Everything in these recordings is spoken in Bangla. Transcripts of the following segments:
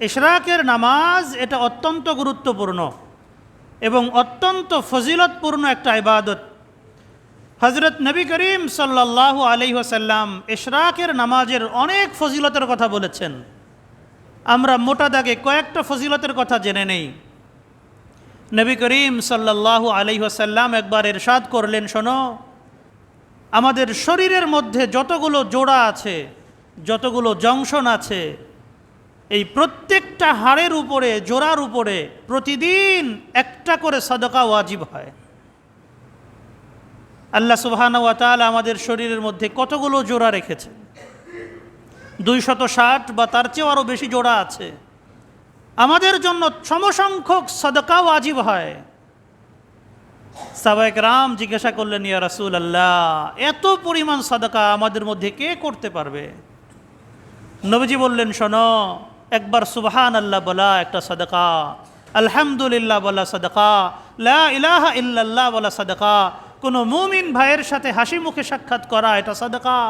ইশরাকের নামাজ এটা অত্যন্ত গুরুত্বপূর্ণ এবং অত্যন্ত ফজিলতপূর্ণ একটা ইবাদত। হজরত নবী করিম সাল্লাহ আলি ওসাল্লাম ইশরাকের নামাজের অনেক ফজিলতের কথা বলেছেন। আমরা মোটা দাগে কয়েকটা ফজিলতের কথা জেনে নেই। নবী করিম সাল্লাহ আলি ওসাল্লাম একবার এরশাদ করলেন, শোনো, আমাদের শরীরের মধ্যে যতগুলো জোড়া আছে, যতগুলো জংশন আছে এই প্রত্যেকটা হাড়ের উপরে, জোড়ার উপরে প্রতিদিন একটা করে সদকা ওয়াজিব হয়। আল্লাহ সুবহান ওয়াতাল আমাদের শরীরের মধ্যে কতগুলো জোড়া রেখেছে? দুই শত ষাট বা তার চেয়েও আরও বেশি জোড়া আছে। আমাদের জন্য সমসংখ্যক সদকা ওয়াজিব হয়। সাবায়ক রাম জিজ্ঞাসা করলেন, ইয়া রাসুল আল্লাহ এত পরিমাণ সদকা আমাদের মধ্যে কে করতে পারবে? নবীজি বললেন, শোনো একবার সুবহান আল্লাহ বলা একটা সদকা, আলহামদুলিল্লাহ বলা সদকা, লা ইলাহা ইল্লাল্লাহ বলা সদকা, কোনো মুমিন ভাইয়ের সাথে হাসি মুখে সাক্ষাৎ করা এটা সদকা,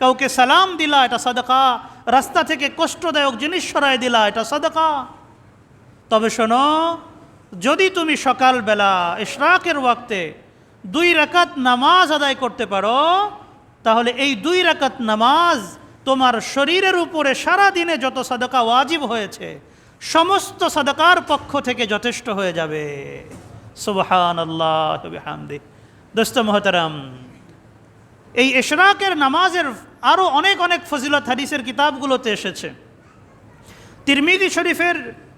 কাউকে সালাম দিলা এটা সদকা, রাস্তা থেকে কষ্টদায়ক জিনিস সরাই দিলা এটা সদকা। তবে শোনো, যদি তুমি সকালবেলা ইশরাকের ওয়াক্তে দুই রাকাত নামাজ আদায় করতে পারো, তাহলে এই দুই রাকাত নামাজ তোমার শরীরের উপরে সারা দিনে যত সাদকা ওয়াজিব হয়েছে, সমস্ত সাদকার পক্ষ থেকে যথেষ্ট হয়ে যাবে। সুবহান আল্লাহ দোস্ত মহতারাম, এই ইশরাকের নামাজের আরও অনেক অনেক ফজিলত হাদিসের কিতাবগুলোতে এসেছে। তিরমিদি শরীফের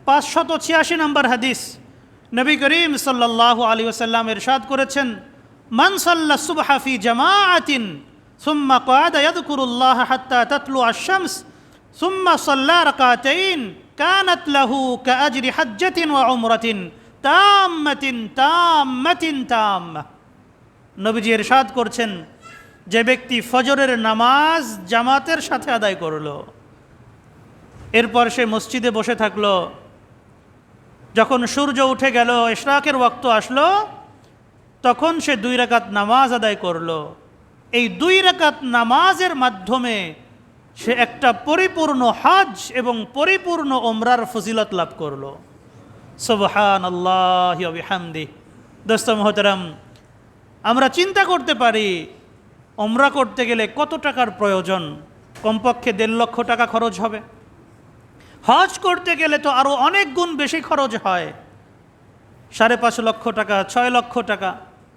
পাঁচশত ছিয়াশি নম্বর হাদিস নবী করিম সাল্লাহ আলী ওসাল্লাম এরশাদ করেছেন, মান সাল্লা সুবহাফি জামাআতিন সুম্মা قعد يذكر الله حتى تطلع الشمس ثم صلى ركعتين كانت له كأجر حجة وعمرة تامة تامة تامة নবীজি এরশাদ করছেন যে ব্যক্তি ফজরের নামাজ জামাতের সাথে আদায় করলো এরপর সে মসজিদে বসে থাকলো যখন সূর্য উঠে গেল ইশরাকের ওক্ত আসলো তখন সে দুই রাকাত নামাজ আদায় করলো এই দুই রাকাত নামাজের মাধ্যমে সে একটা পরিপূর্ণ হজ এবং পরিপূর্ণ ওমরার ফজিলত লাভ করল। সুবহান আল্লাহ দোস্ত মহতরম, আমরা চিন্তা করতে পারি ওমরা করতে গেলে কত টাকার প্রয়োজন? কমপক্ষে দেড় লক্ষ টাকা খরচ হবে। হজ করতে গেলে তো আরও অনেক গুণ বেশি খরচ হয়। সাড়ে পাঁচ লক্ষ টাকা, ছয় লক্ষ টাকা।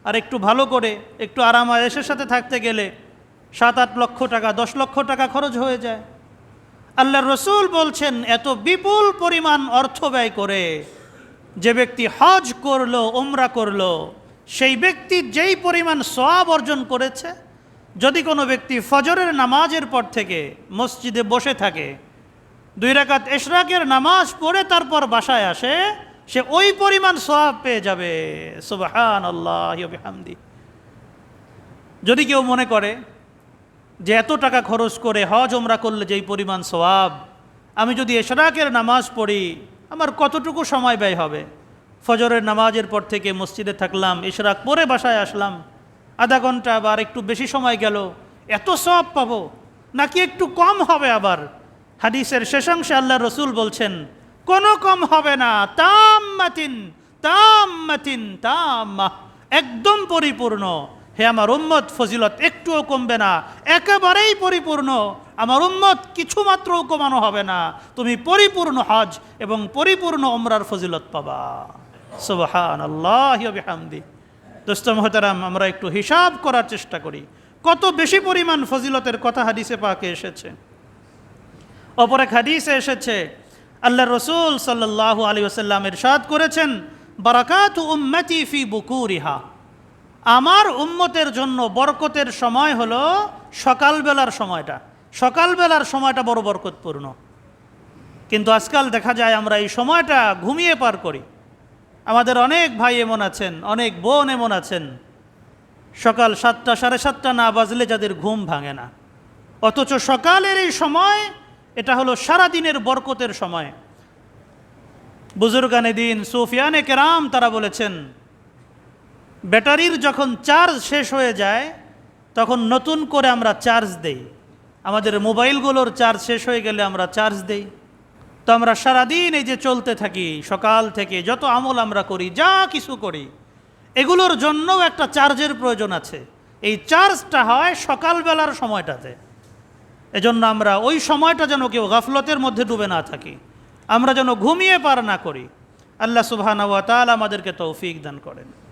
আর একটু ভালো করে, একটু আরাম আয়েসের সাথে থাকতে গেলে সাত, আট লক্ষ টাকা, দশ লক্ষ টাকা খরচ হয়ে যায়। আল্লাহ রসুল বলছেন, এত বিপুল পরিমাণ অর্থ ব্যয় করে যে ব্যক্তি হজ করল ওমরা করল, সেই ব্যক্তি যেই পরিমাণ সোয়াব অর্জন করেছে, যদি কোনো ব্যক্তি ফজরের নামাজের পর থেকে মসজিদে বসে থাকে, দুই রাকাত এশরাকের নামাজ পড়ে তারপর বাসায় আসে সে ওই পরিমাণ সোয়াব পেয়ে যাবে। সুবাহান আল্লাহ যদি কেউ মনে করে যে এত টাকা খরচ করে হজ ওমরা করলে যেই পরিমাণ সোয়াব আমি যদি এশরাকের নামাজ পড়ি, আমার কতটুকু সময় ব্যয় হবে? ফজরের নামাজের পর থেকে মসজিদে থাকলাম, এশরাক পরে বাসায় আসলাম, আধা ঘণ্টা আবার একটু বেশি সময় গেল, এত সব পাবো? নাকি একটু কম হবে আবার? হাদিসের শেষাংশে আল্লাহ রসুল বলছেন, কোনো কম হবে না তাম্মাতিন তাম্মাতিন, তাম্মা। একদম পরিপূর্ণ। হে আমার উম্মত, ফজিলত একটুও কমবে না। একেবারেই পরিপূর্ণ। আমার উম্মত কিছুমাত্রও কমানো হবে না। তুমি পরিপূর্ণ হজ এবং পরিপূর্ণ ওমরার ফজিলত পাবা। সুবহান আল্লাহ দোস্ত মহতারাম, আমরা একটু হিসাব করার চেষ্টা করি। কত বেশি পরিমাণ ফজিলতের কথা হাদিসে পাকে এসেছে। অপর এক হাদিসে এসেছে আল্লাহ রসুল সাল্লাহ আলী আসাল্লাম ইরশাদ করেছেন, বারাকাত উম্মতি ফি বুকুরিহা। আমার উম্মতের জন্য বরকতের সময় হলো সকালবেলার সময়টা। সকালবেলার সময়টা বড় বরকতপূর্ণ। কিন্তু আজকাল দেখা যায় আমরা এই সময়টা ঘুমিয়ে পার করি। আমাদের অনেক ভাই এমন আছেন, অনেক বোন এমন আছেন। সকাল সাতটা, সাড়ে সাতটা না বাজলে যাদের ঘুম ভাঙে না। অথচ সকালের এই সময় এটা হলো সারা দিনের বরকতের সময়। বুজুর্গানে দিন, সুফিয়ানে কেরাম তারা বলেছেন, ব্যাটারির যখন চার্জ শেষ হয়ে যায়, তখন নতুন করে আমরা চার্জ দেই। আমাদের মোবাইলগুলোর চার্জ শেষ হয়ে গেলে আমরা চার্জ দেই। তো আমরা সারাদিন এই যে চলতে থাকি, সকাল থেকে যত আমল আমরা করি, যা কিছু করি, এগুলোর জন্যও একটা চার্জের প্রয়োজন আছে। এই চার্জটা হয় সকালবেলার সময়টাতে। এজন্য আমরা ওই সময়টা যেন কেউ গাফলতের মধ্যে ডুবে না থাকি। আমরা যেন ঘুমিয়ে পার না করি। আল্লাহ সুবহানাহু ওয়া তাআলা আমাদেরকে তৌফিক দান করেন।